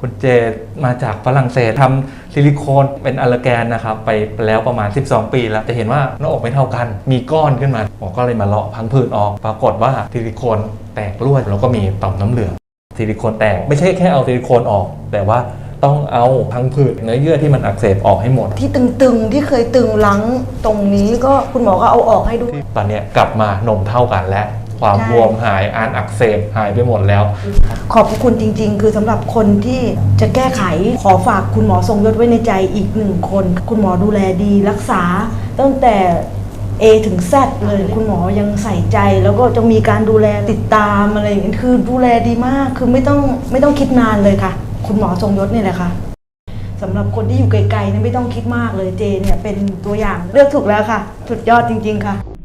คุณเจมาจากฝรั่งเศสทำซิลิโคนเป็นอะลาแกนนะครับไปแล้วประมาณ 12 ปีแล้วจะเห็นว่าหน้าอกไม่เท่ากัน มีก้อนขึ้นมาหมอก็เลยมาเลาะพังผืดออก ปรากฏว่าซิลิโคนแตกรั่วแล้วก็มีต่อมน้ำเหลืองซิลิโคนแตกไม่ใช่แค่เอาซิลิโคนออก แต่ว่าต้องเอาพังผืดเนื้อเยื่อที่มันอักเสบออกให้หมด ที่ตึงๆ ที่เคยตึงหลังตรงนี้ก็คุณหมอก็เอาออกให้ด้วย ตอนเนี้ยกลับมานมเท่ากันแล้ว ความใช่บวมหายอันอักเสบหายไปหมดแล้ว ขอบพระคุณจริง ๆ คือสำหรับคนที่จะแก้ไขขอฝากคุณหมอทรงยศไว้ในใจอีกหนึ่งคน คุณหมอดูแลดีรักษา ตั้งแต่ A ถึง Z เลย คุณหมอยังใส่ใจแล้วก็จะมีการดูแลติดตามอะไรอย่างเงี้ยคือดูแลดีมากคือไม่ต้องไม่ต้องคิดนานเลยค่ะ คุณหมอทรงยศเนี่ยแหละค่ะสำหรับคนที่อยู่ไกลๆเนี่ยไม่ต้องคิดมากเลยเจเนี่ยเป็นตัวอย่างเลือกถูกแล้วค่ะ สุดยอดจริง ๆ ค่ะ